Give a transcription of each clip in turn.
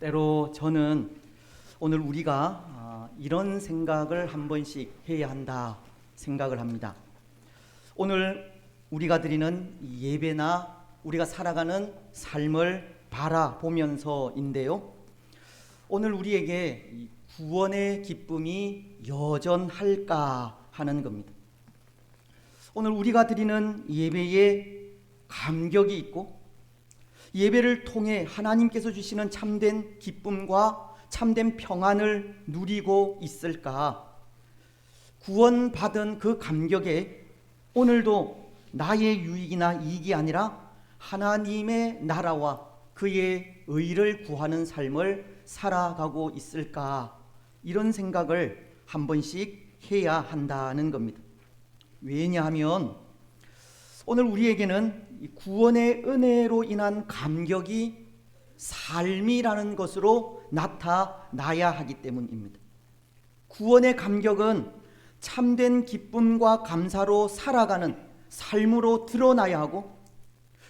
때로 저는 오늘 우리가 아, 이런 생각을 한 번씩 해야 한다 생각을 합니다. 오늘 우리가 드리는 이 예배나 우리가 살아가는 삶을 바라보면서인데요. 오늘 우리에게 이 구원의 기쁨이 여전할까 하는 겁니다. 오늘 우리가 드리는 예배에 감격이 있고 예배를 통해 하나님께서 주시는 참된 기쁨과 참된 평안을 누리고 있을까? 구원받은 그 감격에 오늘도 나의 유익이나 이익이 아니라 하나님의 나라와 그의 의를 구하는 삶을 살아가고 있을까? 이런 생각을 한 번씩 해야 한다는 겁니다. 왜냐하면 오늘 우리에게는 이 구원의 은혜로 인한 감격이 삶이라는 것으로 나타나야 하기 때문입니다. 구원의 감격은 참된 기쁨과 감사로 살아가는 삶으로 드러나야 하고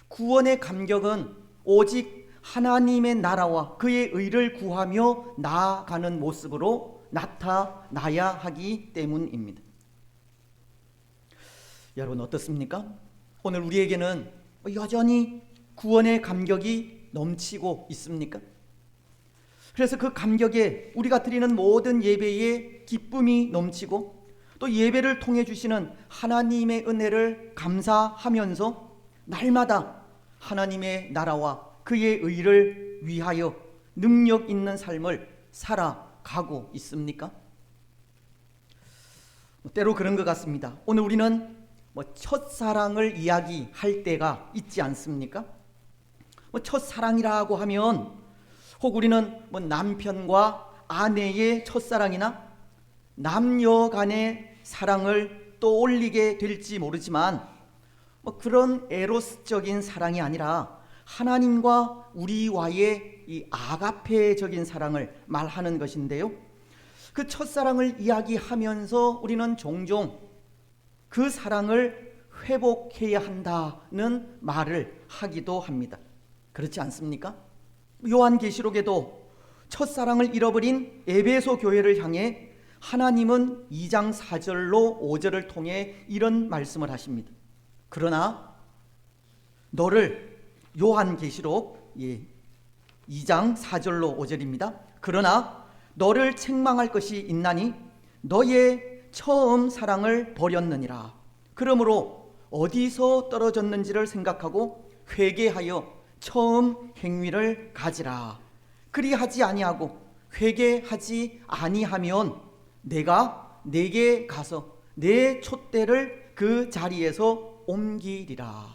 구원의 감격은 오직 하나님의 나라와 그의 의를 구하며 나아가는 모습으로 나타나야 하기 때문입니다. 여러분 어떻습니까? 오늘 우리에게는 여전히 구원의 감격이 넘치고 있습니까? 그래서 그 감격에 우리가 드리는 모든 예배에 기쁨이 넘치고 또 예배를 통해 주시는 하나님의 은혜를 감사하면서 날마다 하나님의 나라와 그의 의를 위하여 능력 있는 삶을 살아가고 있습니까? 때로 그런 것 같습니다. 오늘 우리는 뭐 첫사랑을 이야기할 때가 있지 않습니까? 뭐 첫사랑이라고 하면 혹 우리는 뭐 남편과 아내의 첫사랑이나 남녀 간의 사랑을 떠올리게 될지 모르지만 뭐 그런 에로스적인 사랑이 아니라 하나님과 우리와의 이 아가페적인 사랑을 말하는 것인데요. 그 첫사랑을 이야기하면서 우리는 종종 그 사랑을 회복해야 한다는 말을 하기도 합니다. 그렇지 않습니까? 요한계시록에도 첫사랑을 잃어버린 에베소 교회를 향해 하나님은 2장 4절로 5절을 통해 이런 말씀을 하십니다. 그러나 너를 요한계시록 예, 2장 4절로 5절입니다. 그러나 너를 책망할 것이 있나니 너의 처음 사랑을 버렸느니라. 그러므로 어디서 떨어졌는지를 생각하고 회개하여 처음 행위를 가지라. 그리하지 아니하고 회개하지 아니하면 내가 내게 가서 내 촛대를 그 자리에서 옮기리라.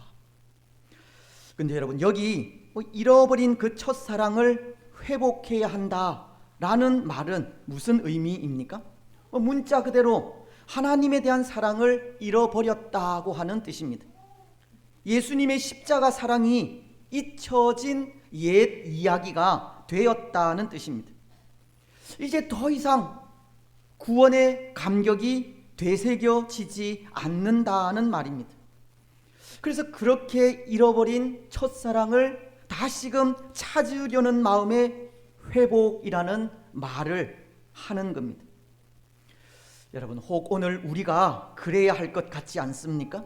근데 여러분 여기 뭐 잃어버린 그 첫사랑을 회복해야 한다라는 말은 무슨 의미입니까? 뭐 문자 그대로 하나님에 대한 사랑을 잃어버렸다고 하는 뜻입니다. 예수님의 십자가 사랑이 잊혀진 옛 이야기가 되었다는 뜻입니다. 이제 더 이상 구원의 감격이 되새겨지지 않는다는 말입니다. 그래서 그렇게 잃어버린 첫사랑을 다시금 찾으려는 마음의 회복이라는 말을 하는 겁니다. 여러분, 혹 오늘 우리가 그래야 할 것 같지 않습니까?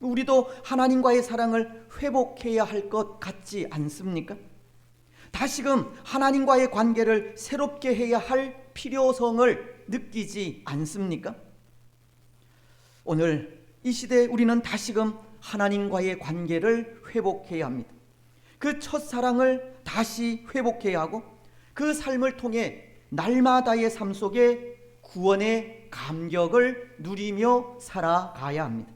우리도 하나님과의 사랑을 회복해야 할 것 같지 않습니까? 다시금 하나님과의 관계를 새롭게 해야 할 필요성을 느끼지 않습니까? 오늘 이 시대에 우리는 다시금 하나님과의 관계를 회복해야 합니다. 그 첫사랑을 다시 회복해야 하고 그 삶을 통해 날마다의 삶 속에 구원의 감격을 누리며 살아가야 합니다.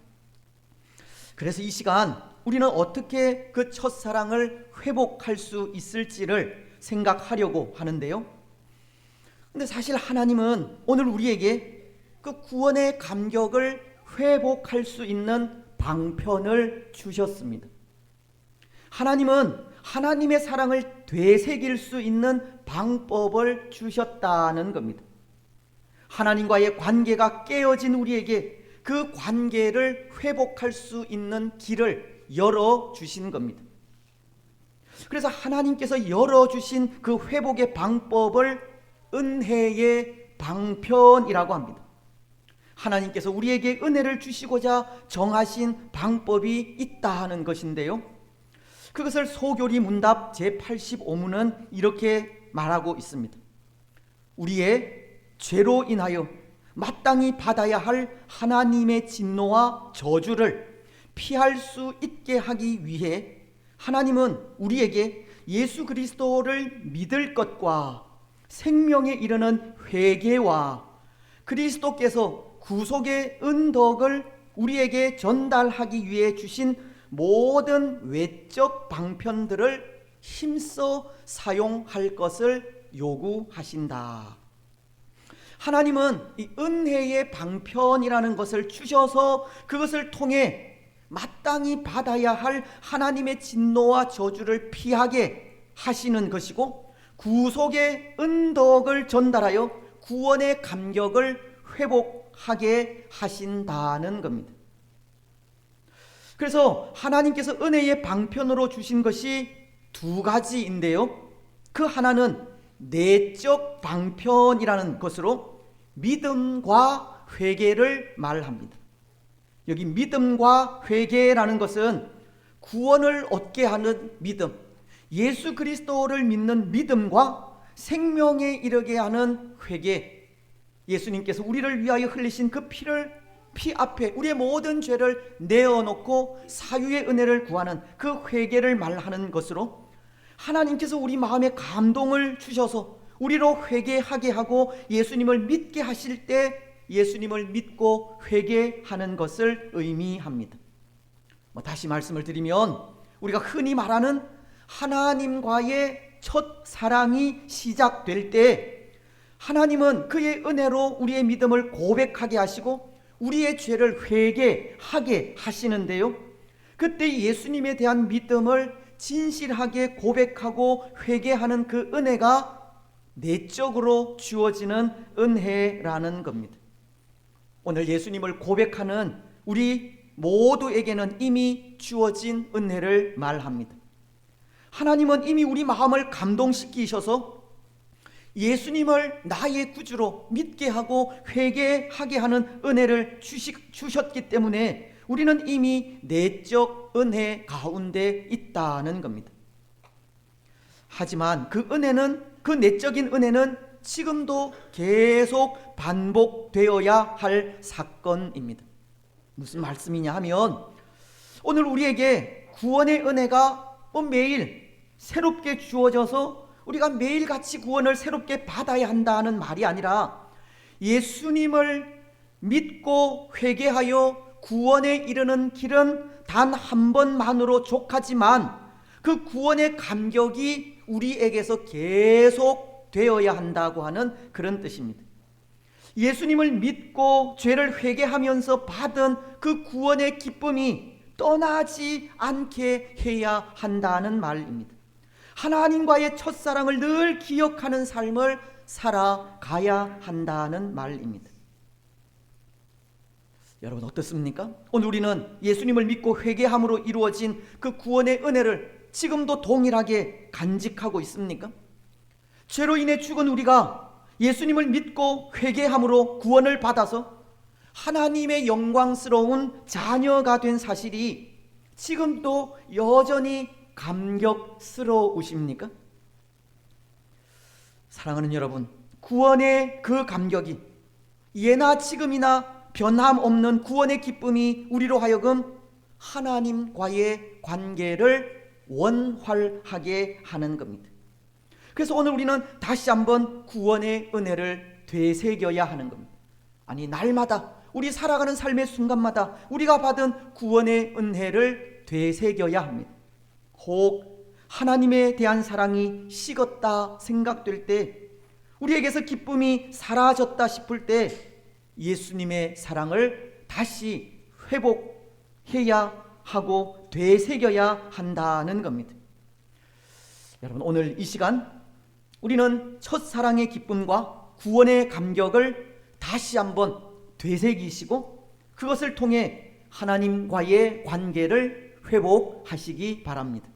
그래서 이 시간 우리는 어떻게 그 첫사랑을 회복할 수 있을지를 생각하려고 하는데요. 근데 사실 하나님은 오늘 우리에게 그 구원의 감격을 회복할 수 있는 방편을 주셨습니다. 하나님은 하나님의 사랑을 되새길 수 있는 방법을 주셨다는 겁니다. 하나님과의 관계가 깨어진 우리에게 그 관계를 회복할 수 있는 길을 열어 주신 겁니다. 그래서 하나님께서 열어 주신 그 회복의 방법을 은혜의 방편이라고 합니다. 하나님께서 우리에게 은혜를 주시고자 정하신 방법이 있다 하는 것인데요. 그것을 소교리 문답 제85문은 이렇게 말하고 있습니다. 우리의 죄로 인하여 마땅히 받아야 할 하나님의 진노와 저주를 피할 수 있게 하기 위해 하나님은 우리에게 예수 그리스도를 믿을 것과 생명에 이르는 회개와 그리스도께서 구속의 은덕을 우리에게 전달하기 위해 주신 모든 외적 방편들을 힘써 사용할 것을 요구하신다. 하나님은 이 은혜의 방편이라는 것을 주셔서 그것을 통해 마땅히 받아야 할 하나님의 진노와 저주를 피하게 하시는 것이고 구속의 은덕을 전달하여 구원의 감격을 회복하게 하신다는 겁니다. 그래서 하나님께서 은혜의 방편으로 주신 것이 두 가지인데요. 그 하나는 내적 방편이라는 것으로 믿음과 회개를 말합니다. 여기 믿음과 회개라는 것은 구원을 얻게 하는 믿음, 예수 그리스도를 믿는 믿음과 생명에 이르게 하는 회개. 예수님께서 우리를 위하여 흘리신 그 피를 피 앞에 우리의 모든 죄를 내어놓고 사유의 은혜를 구하는 그 회개를 말하는 것으로 하나님께서 우리 마음에 감동을 주셔서 우리로 회개하게 하고 예수님을 믿게 하실 때 예수님을 믿고 회개하는 것을 의미합니다. 뭐 다시 말씀을 드리면 우리가 흔히 말하는 하나님과의 첫 사랑이 시작될 때 하나님은 그의 은혜로 우리의 믿음을 고백하게 하시고 우리의 죄를 회개하게 하시는데요. 그때 예수님에 대한 믿음을 진실하게 고백하고 회개하는 그 은혜가 내적으로 주어지는 은혜라는 겁니다. 오늘 예수님을 고백하는 우리 모두에게는 이미 주어진 은혜를 말합니다. 하나님은 이미 우리 마음을 감동시키셔서 예수님을 나의 구주로 믿게 하고 회개하게 하는 은혜를 주셨기 때문에 우리는 이미 내적 은혜 가운데 있다는 겁니다. 하지만 그 은혜는 그 내적인 은혜는 지금도 계속 반복되어야 할 사건입니다. 무슨 말씀이냐 하면 오늘 우리에게 구원의 은혜가 뭐 매일 새롭게 주어져서 우리가 매일같이 구원을 새롭게 받아야 한다는 말이 아니라 예수님을 믿고 회개하여 구원에 이르는 길은 단 한 번만으로 족하지만 그 구원의 감격이 우리에게서 계속 되어야 한다고 하는 그런 뜻입니다. 예수님을 믿고 죄를 회개하면서 받은 그 구원의 기쁨이 떠나지 않게 해야 한다는 말입니다. 하나님과의 첫사랑을 늘 기억하는 삶을 살아가야 한다는 말입니다. 여러분 어떻습니까? 오늘 우리는 예수님을 믿고 회개함으로 이루어진 그 구원의 은혜를 지금도 동일하게 간직하고 있습니까? 죄로 인해 죽은 우리가 예수님을 믿고 회개함으로 구원을 받아서 하나님의 영광스러운 자녀가 된 사실이 지금도 여전히 감격스러우십니까? 사랑하는 여러분, 구원의 그 감격이 예나 지금이나 변함없는 구원의 기쁨이 우리로 하여금 하나님과의 관계를 원활하게 하는 겁니다. 그래서 오늘 우리는 다시 한번 구원의 은혜를 되새겨야 하는 겁니다. 아니, 날마다 우리 살아가는 삶의 순간마다 우리가 받은 구원의 은혜를 되새겨야 합니다. 혹 하나님에 대한 사랑이 식었다 생각될 때, 우리에게서 기쁨이 사라졌다 싶을 때, 예수님의 사랑을 다시 회복해야 하고 되새겨야 한다는 겁니다. 여러분 오늘 이 시간 우리는 첫사랑의 기쁨과 구원의 감격을 다시 한번 되새기시고 그것을 통해 하나님과의 관계를 회복하시기 바랍니다.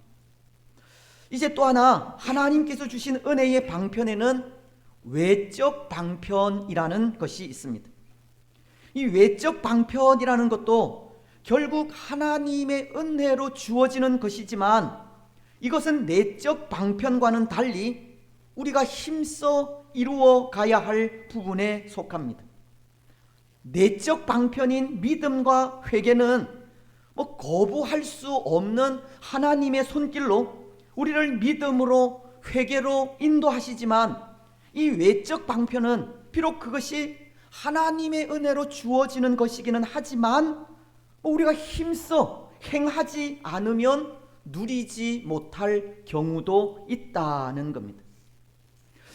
이제 또 하나 하나님께서 주신 은혜의 방편에는 외적 방편이라는 것이 있습니다. 이 외적 방편이라는 것도 결국 하나님의 은혜로 주어지는 것이지만 이것은 내적 방편과는 달리 우리가 힘써 이루어 가야 할 부분에 속합니다. 내적 방편인 믿음과 회개는 뭐 거부할 수 없는 하나님의 손길로 우리를 믿음으로 회개로 인도하시지만 이 외적 방편은 비록 그것이 하나님의 은혜로 주어지는 것이기는 하지만 뭐 우리가 힘써 행하지 않으면 누리지 못할 경우도 있다는 겁니다.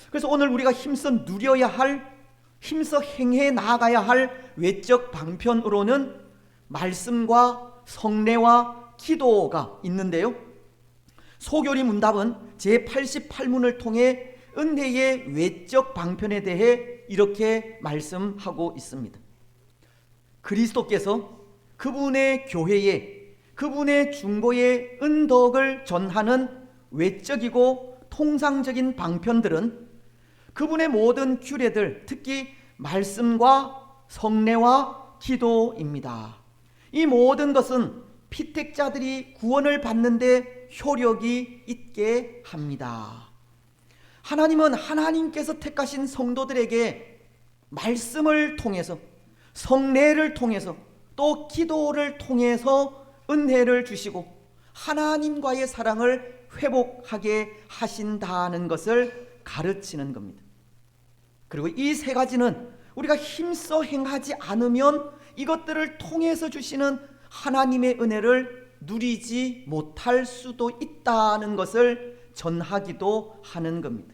그래서 오늘 우리가 힘써 누려야 할 힘써 행해 나가야 할 외적 방편으로는 말씀과 성례와 기도가 있는데요. 소교리 문답은 제88문을 통해 은혜의 외적 방편에 대해 이렇게 말씀하고 있습니다. 그리스도께서 그분의 교회에 그분의 중보의 은덕을 전하는 외적이고 통상적인 방편들은 그분의 모든 규례들, 특히 말씀과 성례와 기도입니다. 이 모든 것은 피택자들이 구원을 받는데 효력이 있게 합니다. 하나님은 하나님께서 택하신 성도들에게 말씀을 통해서 성례를 통해서 또 기도를 통해서 은혜를 주시고 하나님과의 사랑을 회복하게 하신다는 것을 가르치는 겁니다. 그리고 이 세 가지는 우리가 힘써 행하지 않으면 이것들을 통해서 주시는 하나님의 은혜를 누리지 못할 수도 있다는 것을 전하기도 하는 겁니다.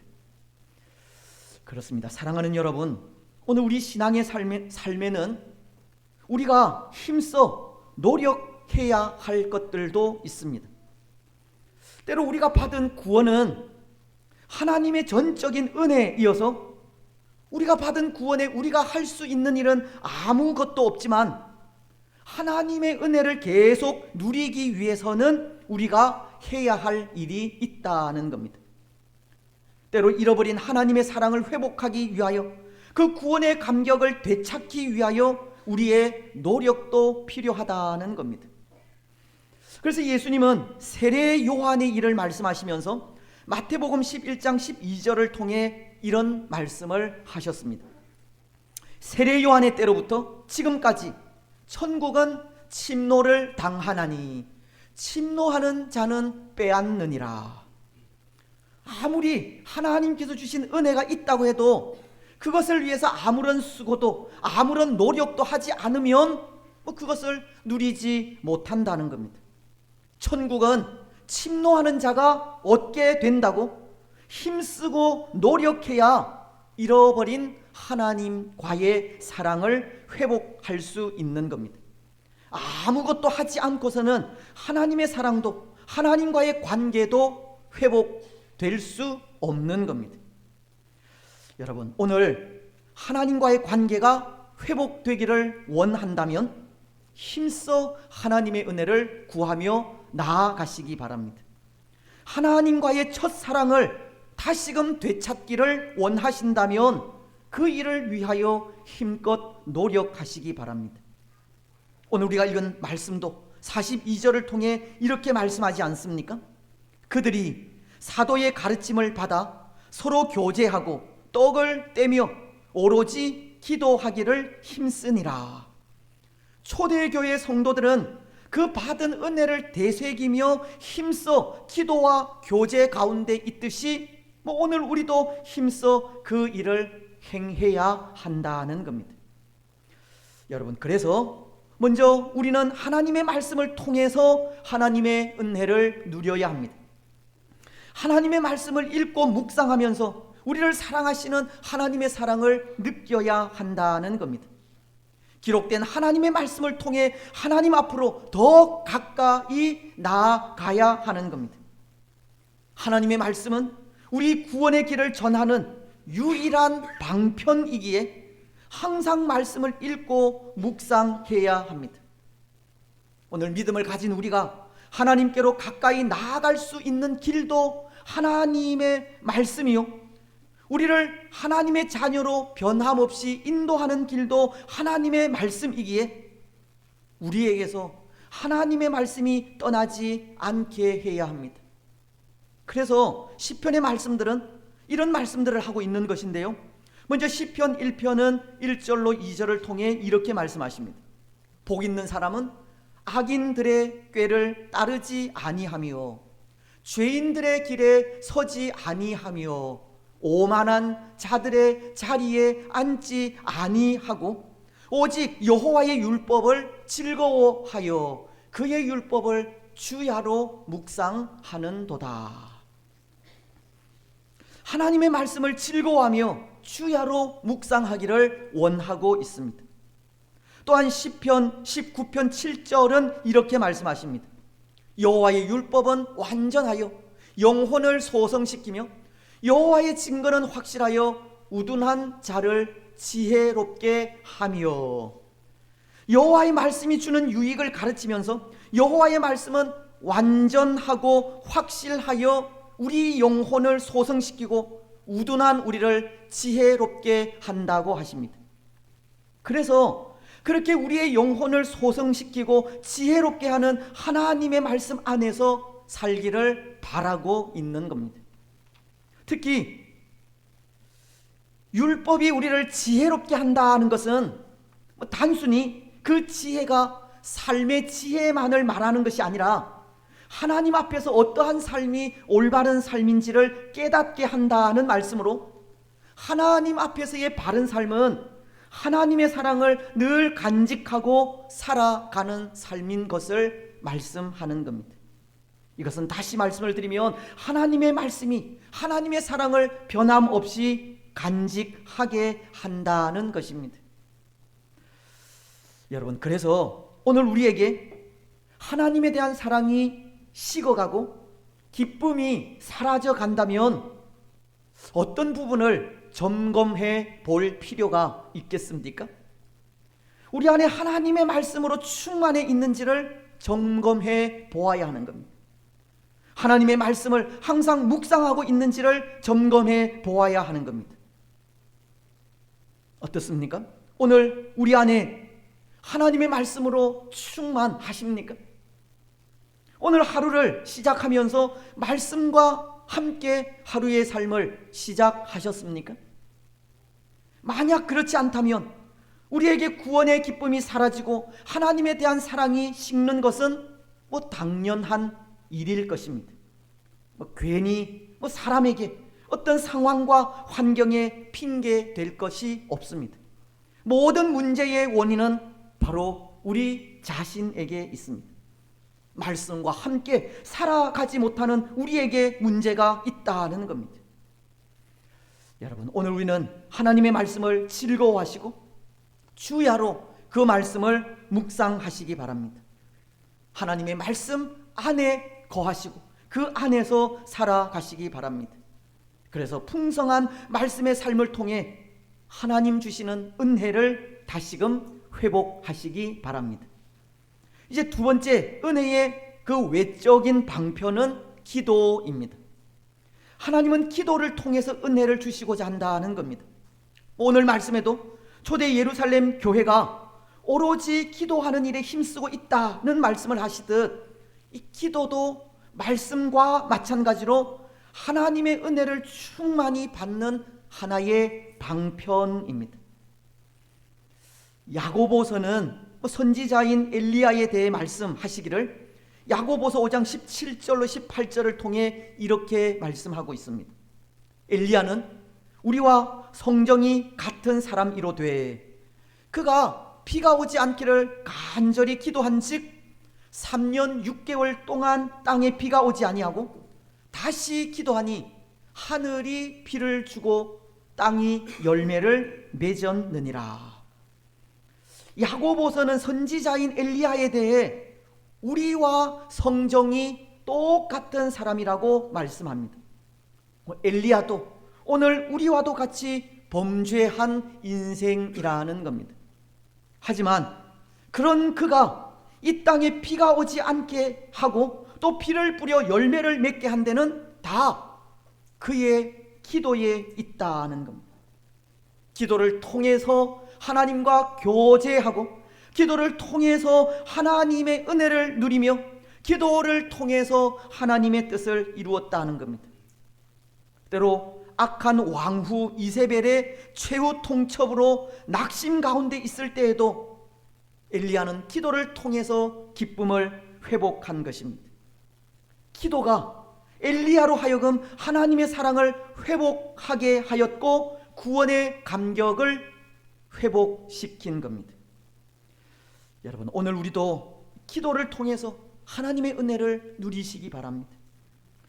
그렇습니다. 사랑하는 여러분, 오늘 우리 신앙의 삶에, 삶에는 우리가 힘써 노력해야 할 것들도 있습니다. 때로 우리가 받은 구원은 하나님의 전적인 은혜이어서 우리가 받은 구원에 우리가 할 수 있는 일은 아무것도 없지만 하나님의 은혜를 계속 누리기 위해서는 우리가 해야 할 일이 있다는 겁니다. 때로 잃어버린 하나님의 사랑을 회복하기 위하여 그 구원의 감격을 되찾기 위하여 우리의 노력도 필요하다는 겁니다. 그래서 예수님은 세례 요한의 일을 말씀하시면서 마태복음 11장 12절을 통해 이런 말씀을 하셨습니다. 세례 요한의 때로부터 지금까지 천국은 침노를 당하나니 침노하는 자는 빼앗느니라. 아무리 하나님께서 주신 은혜가 있다고 해도 그것을 위해서 아무런 수고도 아무런 노력도 하지 않으면 뭐 그것을 누리지 못한다는 겁니다. 천국은 침노하는 자가 얻게 된다고 힘쓰고 노력해야 잃어버린 하나님과의 사랑을 회복할 수 있는 겁니다. 아무것도 하지 않고서는 하나님의 사랑도 하나님과의 관계도 회복될 수 없는 겁니다. 여러분, 오늘 하나님과의 관계가 회복되기를 원한다면 힘써 하나님의 은혜를 구하며 나아가시기 바랍니다. 하나님과의 첫 사랑을 다시금 되찾기를 원하신다면 그 일을 위하여 힘껏 노력하시기 바랍니다. 오늘 우리가 읽은 말씀도 42절을 통해 이렇게 말씀하지 않습니까? 그들이 사도의 가르침을 받아 서로 교제하고 떡을 떼며 오로지 기도하기를 힘쓰니라. 초대교회 성도들은 그 받은 은혜를 되새기며 힘써 기도와 교제 가운데 있듯이 뭐 오늘 우리도 힘써 그 일을 행해야 한다는 겁니다. 여러분, 그래서 먼저 우리는 하나님의 말씀을 통해서 하나님의 은혜를 누려야 합니다. 하나님의 말씀을 읽고 묵상하면서 우리를 사랑하시는 하나님의 사랑을 느껴야 한다는 겁니다. 기록된 하나님의 말씀을 통해 하나님 앞으로 더 가까이 나아가야 하는 겁니다. 하나님의 말씀은 우리 구원의 길을 전하는 유일한 방편이기에 항상 말씀을 읽고 묵상해야 합니다. 오늘 믿음을 가진 우리가 하나님께로 가까이 나아갈 수 있는 길도 하나님의 말씀이요. 우리를 하나님의 자녀로 변함없이 인도하는 길도 하나님의 말씀이기에 우리에게서 하나님의 말씀이 떠나지 않게 해야 합니다. 그래서 시편의 말씀들은 이런 말씀들을 하고 있는 것인데요. 먼저 시편 1편은 1절로 2절을 통해 이렇게 말씀하십니다. 복 있는 사람은 악인들의 꾀를 따르지 아니하며 죄인들의 길에 서지 아니하며 오만한 자들의 자리에 앉지 아니하고 오직 여호와의 율법을 즐거워하여 그의 율법을 주야로 묵상하는도다. 하나님의 말씀을 즐거워하며 주야로 묵상하기를 원하고 있습니다. 또한 시편 19편 7절은 이렇게 말씀하십니다. 여호와의 율법은 완전하여 영혼을 소성시키며 여호와의 증거는 확실하여 우둔한 자를 지혜롭게 하며 여호와의 말씀이 주는 유익을 가르치면서 여호와의 말씀은 완전하고 확실하여 우리 영혼을 소성시키고 우둔한 우리를 지혜롭게 한다고 하십니다. 그래서 그렇게 우리의 영혼을 소성시키고 지혜롭게 하는 하나님의 말씀 안에서 살기를 바라고 있는 겁니다. 특히 율법이 우리를 지혜롭게 한다는 것은 뭐 단순히 그 지혜가 삶의 지혜만을 말하는 것이 아니라 하나님 앞에서 어떠한 삶이 올바른 삶인지를 깨닫게 한다는 말씀으로 하나님 앞에서의 바른 삶은 하나님의 사랑을 늘 간직하고 살아가는 삶인 것을 말씀하는 겁니다. 이것은 다시 말씀을 드리면 하나님의 말씀이 하나님의 사랑을 변함없이 간직하게 한다는 것입니다. 여러분, 그래서 오늘 우리에게 하나님에 대한 사랑이 식어가고 기쁨이 사라져 간다면 어떤 부분을 점검해 볼 필요가 있겠습니까? 우리 안에 하나님의 말씀으로 충만해 있는지를 점검해 보아야 하는 겁니다. 하나님의 말씀을 항상 묵상하고 있는지를 점검해 보아야 하는 겁니다. 어떻습니까? 오늘 우리 안에 하나님의 말씀으로 충만하십니까? 오늘 하루를 시작하면서 말씀과 함께 하루의 삶을 시작하셨습니까? 만약 그렇지 않다면 우리에게 구원의 기쁨이 사라지고 하나님에 대한 사랑이 식는 것은 뭐 당연한 일일 것입니다. 뭐 괜히 뭐 사람에게 어떤 상황과 환경에 핑계 될 것이 없습니다. 모든 문제의 원인은 바로 우리 자신에게 있습니다. 말씀과 함께 살아가지 못하는 우리에게 문제가 있다는 겁니다. 여러분, 오늘 우리는 하나님의 말씀을 즐거워하시고 주야로 그 말씀을 묵상하시기 바랍니다. 하나님의 말씀 안에 거하시고 그 안에서 살아가시기 바랍니다. 그래서 풍성한 말씀의 삶을 통해 하나님 주시는 은혜를 다시금 회복하시기 바랍니다. 이제 두 번째 은혜의 그 외적인 방편은 기도입니다. 하나님은 기도를 통해서 은혜를 주시고자 한다는 겁니다. 오늘 말씀에도 초대 예루살렘 교회가 오로지 기도하는 일에 힘쓰고 있다는 말씀을 하시듯 이 기도도 말씀과 마찬가지로 하나님의 은혜를 충만히 받는 하나의 방편입니다. 야고보서는 뭐 선지자인 엘리야에 대해 말씀하시기를 야고보서 5장 17절로 18절을 통해 이렇게 말씀하고 있습니다. 엘리야는 우리와 성정이 같은 사람이로되 그가 비가 오지 않기를 간절히 기도한즉 3년 6개월 동안 땅에 비가 오지 아니하고 다시 기도하니 하늘이 비를 주고 땅이 열매를 맺었느니라. 야고보서는 선지자인 엘리야에 대해 우리와 성정이 똑같은 사람이라고 말씀합니다. 뭐 엘리야도 오늘 우리와도 같이 범죄한 인생이라는 겁니다. 하지만 그런 그가 이 땅에 비가 오지 않게 하고 또 비를 뿌려 열매를 맺게 한 데는 다 그의 기도에 있다는 겁니다. 기도를 통해서 하나님과 교제하고 기도를 통해서 하나님의 은혜를 누리며 기도를 통해서 하나님의 뜻을 이루었다는 겁니다. 때로 악한 왕후 이세벨의 최후 통첩으로 낙심 가운데 있을 때에도 엘리야는 기도를 통해서 기쁨을 회복한 것입니다. 기도가 엘리야로 하여금 하나님의 사랑을 회복하게 하였고 구원의 감격을 회복시킨 겁니다. 여러분 오늘 우리도 기도를 통해서 하나님의 은혜를 누리시기 바랍니다.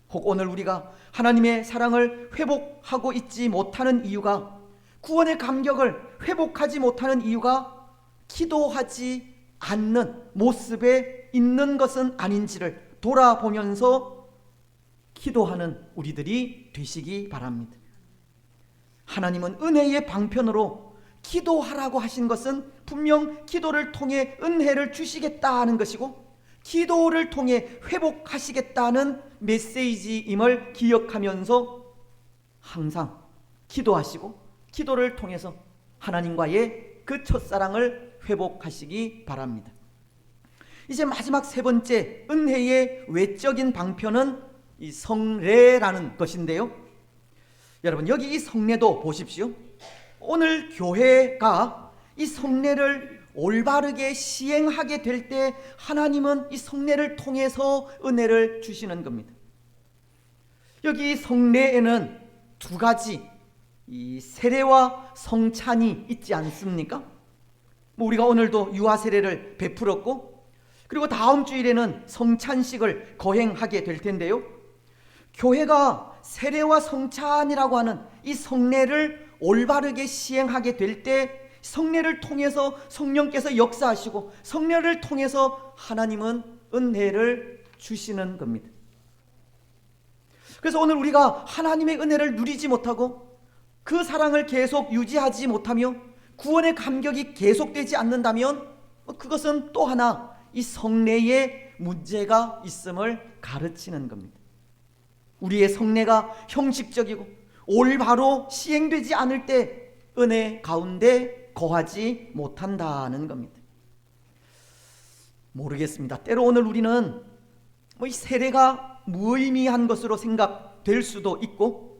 혹 오늘 우리가 하나님의 사랑을 회복하고 있지 못하는 이유가 구원의 감격을 회복하지 못하는 이유가 기도하지 않는 모습에 있는 것은 아닌지를 돌아보면서 기도하는 우리들이 되시기 바랍니다. 하나님은 은혜의 방편으로 기도하라고 하신 것은 분명 기도를 통해 은혜를 주시겠다는 것이고 기도를 통해 회복하시겠다는 메시지임을 기억하면서 항상 기도하시고 기도를 통해서 하나님과의 그 첫사랑을 회복하시기 바랍니다. 이제 마지막 세 번째 은혜의 외적인 방편은 이 성례라는 것인데요. 여러분 여기 이 성례도 보십시오. 오늘 교회가 이 성례를 올바르게 시행하게 될 때 하나님은 이 성례를 통해서 은혜를 주시는 겁니다. 여기 성례에는 두 가지 이 세례와 성찬이 있지 않습니까? 뭐 우리가 오늘도 유아 세례를 베풀었고 그리고 다음 주일에는 성찬식을 거행하게 될 텐데요. 교회가 세례와 성찬이라고 하는 이 성례를 올바르게 시행하게 될 때 성례를 통해서 성령께서 역사하시고 성례를 통해서 하나님은 은혜를 주시는 겁니다. 그래서 오늘 우리가 하나님의 은혜를 누리지 못하고 그 사랑을 계속 유지하지 못하며 구원의 감격이 계속되지 않는다면 그것은 또 하나 이 성례에 문제가 있음을 가르치는 겁니다. 우리의 성례가 형식적이고 올바로 시행되지 않을 때 은혜 가운데 거하지 못한다는 겁니다. 모르겠습니다. 때로 오늘 우리는 뭐 이 세례가 무의미한 것으로 생각될 수도 있고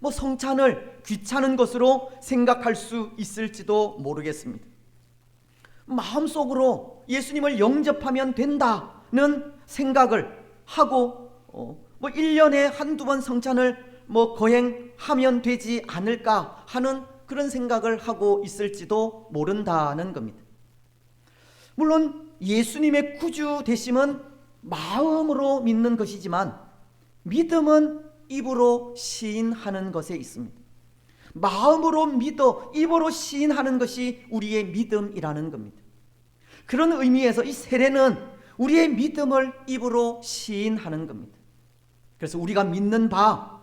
뭐 성찬을 귀찮은 것으로 생각할 수 있을지도 모르겠습니다. 마음속으로 예수님을 영접하면 된다는 생각을 하고 어, 뭐 1년에 한두 번 성찬을 뭐 거행하면 되지 않을까 하는 그런 생각을 하고 있을지도 모른다는 겁니다. 물론 예수님의 구주 되심은 마음으로 믿는 것이지만 믿음은 입으로 시인하는 것에 있습니다. 마음으로 믿어 입으로 시인하는 것이 우리의 믿음이라는 겁니다. 그런 의미에서 이 세례는 우리의 믿음을 입으로 시인하는 겁니다. 그래서 우리가 믿는 바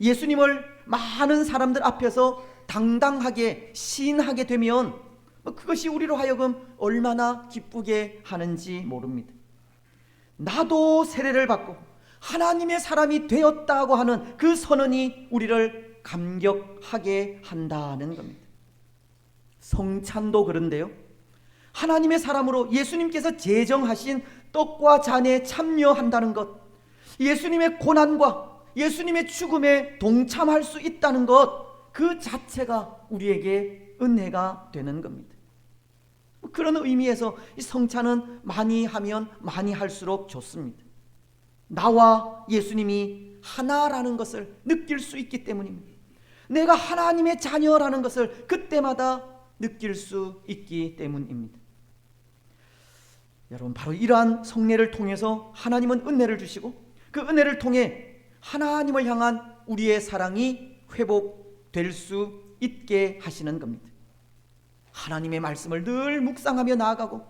예수님을 많은 사람들 앞에서 당당하게 시인하게 되면 그것이 우리로 하여금 얼마나 기쁘게 하는지 모릅니다. 나도 세례를 받고 하나님의 사람이 되었다고 하는 그 선언이 우리를 감격하게 한다는 겁니다. 성찬도 그런데요. 하나님의 사람으로 예수님께서 제정하신 떡과 잔에 참여한다는 것, 예수님의 고난과 예수님의 죽음에 동참할 수 있다는 것, 그 자체가 우리에게 은혜가 되는 겁니다. 그런 의미에서 성찬은 많이 하면 많이 할수록 좋습니다. 나와 예수님이 하나라는 것을 느낄 수 있기 때문입니다. 내가 하나님의 자녀라는 것을 그때마다 느낄 수 있기 때문입니다. 여러분 바로 이러한 성례를 통해서 하나님은 은혜를 주시고 그 은혜를 통해 하나님을 향한 우리의 사랑이 회복될 수 있게 하시는 겁니다. 하나님의 말씀을 늘 묵상하며 나아가고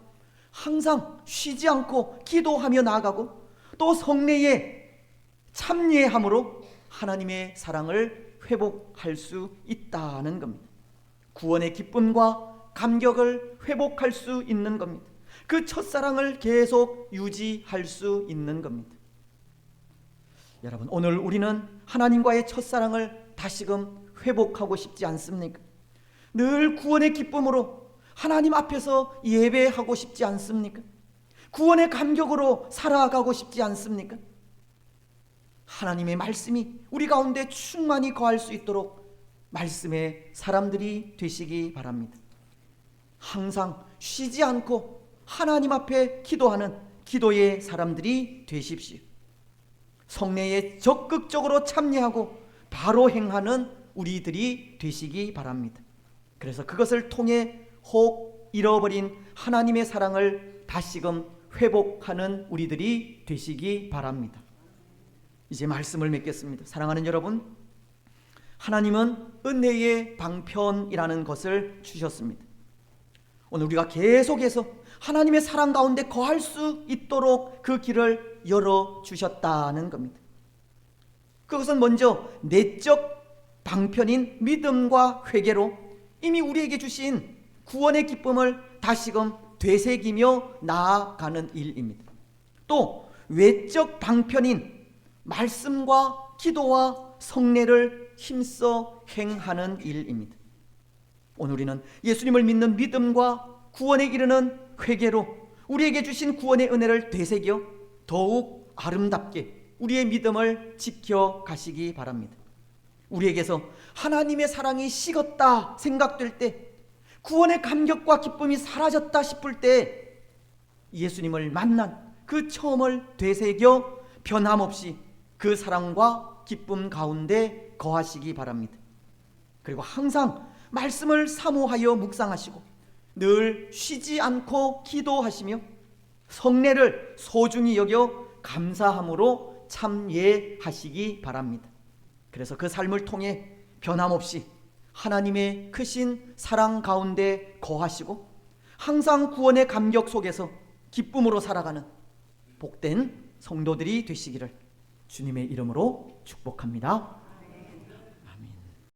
항상 쉬지 않고 기도하며 나아가고 또 성례에 참여함으로 하나님의 사랑을 회복할 수 있다는 겁니다. 구원의 기쁨과 감격을 회복할 수 있는 겁니다. 그 첫사랑을 계속 유지할 수 있는 겁니다. 여러분, 오늘 우리는 하나님과의 첫사랑을 다시금 회복하고 싶지 않습니까? 늘 구원의 기쁨으로 하나님 앞에서 예배하고 싶지 않습니까? 구원의 감격으로 살아가고 싶지 않습니까? 하나님의 말씀이 우리 가운데 충만히 거할 수 있도록 말씀의 사람들이 되시기 바랍니다. 항상 쉬지 않고 하나님 앞에 기도하는 기도의 사람들이 되십시오. 성례에 적극적으로 참여하고 바로 행하는 우리들이 되시기 바랍니다. 그래서 그것을 통해 혹 잃어버린 하나님의 사랑을 다시금 회복하는 우리들이 되시기 바랍니다. 이제 말씀을 맺겠습니다. 사랑하는 여러분, 하나님은 은혜의 방편이라는 것을 주셨습니다. 오늘 우리가 계속해서 하나님의 사랑 가운데 거할 수 있도록 그 길을 열어 주셨다는 겁니다. 그것은 먼저 내적 방편인 믿음과 회개로 이미 우리에게 주신 구원의 기쁨을 다시금 되새기며 나아가는 일입니다. 또 외적 방편인 말씀과 기도와 성례를 힘써 행하는 일입니다. 오늘 우리는 예수님을 믿는 믿음과 구원에 이르는 회개로 우리에게 주신 구원의 은혜를 되새겨 더욱 아름답게 우리의 믿음을 지켜 가시기 바랍니다. 우리에게서 하나님의 사랑이 식었다 생각될 때 구원의 감격과 기쁨이 사라졌다 싶을 때 예수님을 만난 그 처음을 되새겨 변함없이 그 사랑과 기쁨 가운데 거하시기 바랍니다. 그리고 항상 말씀을 사모하여 묵상하시고 늘 쉬지 않고 기도하시며 성례를 소중히 여겨 감사함으로 참예하시기 바랍니다. 그래서 그 삶을 통해 변함없이 하나님의 크신 사랑 가운데 거하시고 항상 구원의 감격 속에서 기쁨으로 살아가는 복된 성도들이 되시기를 주님의 이름으로 축복합니다.